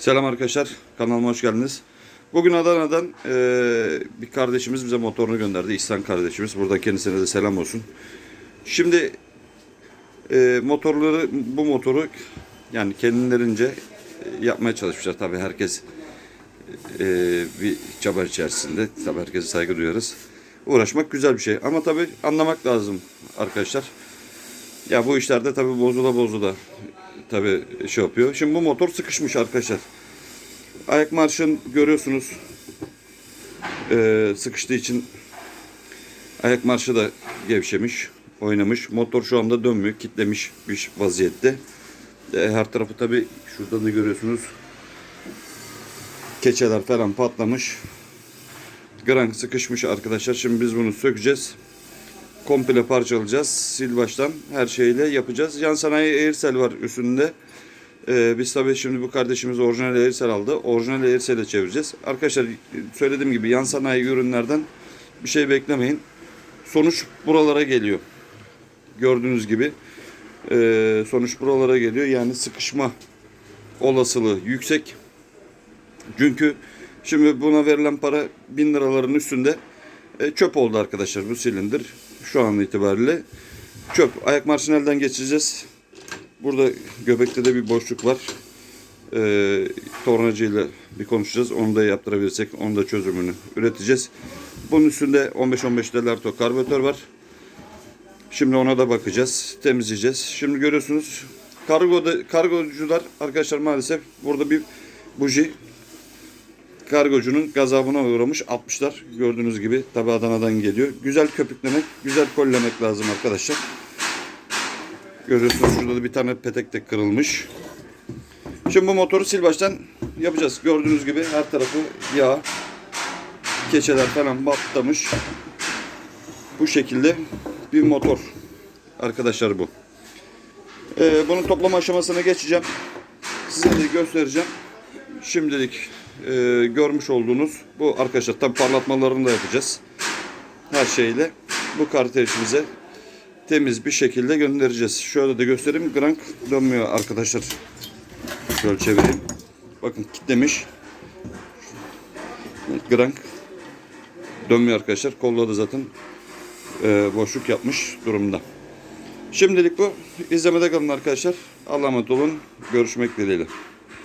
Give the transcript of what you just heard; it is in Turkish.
Selam arkadaşlar, kanalıma hoş geldiniz. Bugün Adana'dan eee, bir kardeşimiz bize motorunu gönderdi. İhsan kardeşimiz. Burada kendisine de selam olsun. Şimdi eee, motorları, bu motoru yani kendilerince e, yapmaya çalışmışlar. Tabii herkes eee, bir çaba içerisinde. Tabii herkese saygı duyarız. Uğraşmak güzel bir şey. Ama tabii anlamak lazım arkadaşlar. Ya bu işlerde tabii bozula bozula tabii şey yapıyor. Şimdi bu motor sıkışmış arkadaşlar. Ayak marşın görüyorsunuz. Ee, sıkıştığı için ayak marşı da gevşemiş, oynamış. Motor şu anda dönmüyor, kitlemiş bir vaziyette. Ee, her tarafı tabii şurada da görüyorsunuz. Keçeler falan patlamış. Grank sıkışmış arkadaşlar. Şimdi biz bunu sökeceğiz komple parçalayacağız. Sil baştan her şeyle yapacağız. Yan sanayi Aircell var üstünde. Ee, biz tabii şimdi bu kardeşimiz orijinal Aircell aldı. Orijinal Aircell'e çevireceğiz. Arkadaşlar söylediğim gibi yan sanayi ürünlerden bir şey beklemeyin. Sonuç buralara geliyor. Gördüğünüz gibi ee, sonuç buralara geliyor. Yani sıkışma olasılığı yüksek. Çünkü şimdi buna verilen para 1000 liraların üstünde e, çöp oldu arkadaşlar bu silindir. Şu an itibariyle çöp. Ayak marşını elden geçireceğiz. Burada göbekte de bir boşluk var. E, tornacıyla bir konuşacağız. Onu da yaptırabilirsek onu da çözümünü üreteceğiz. Bunun üstünde 15-15 delarto karbüratör var. Şimdi ona da bakacağız. Temizleyeceğiz. Şimdi görüyorsunuz kargoda kargocular arkadaşlar maalesef burada bir buji kargocunun gazabına uğramış atmışlar. Gördüğünüz gibi tabi Adana'dan geliyor. Güzel köpüklemek, güzel kollemek lazım arkadaşlar. Görüyorsunuz şurada da bir tane petek de kırılmış. Şimdi bu motoru sil baştan yapacağız. Gördüğünüz gibi her tarafı yağ, keçeler falan batlamış. Bu şekilde bir motor arkadaşlar bu. Ee, bunun toplama aşamasına geçeceğim. Size de göstereceğim. Şimdilik e, görmüş olduğunuz bu arkadaşlar tabi parlatmalarını da yapacağız. Her şeyle bu kardeşimize temiz bir şekilde göndereceğiz. Şöyle de göstereyim. Grank dönmüyor arkadaşlar. Şöyle çevireyim. Bakın kitlemiş. Grank dönmüyor arkadaşlar. Kolda da zaten e, boşluk yapmış durumda. Şimdilik bu. İzlemede kalın arkadaşlar. Allah'a emanet olun. Görüşmek dileğiyle.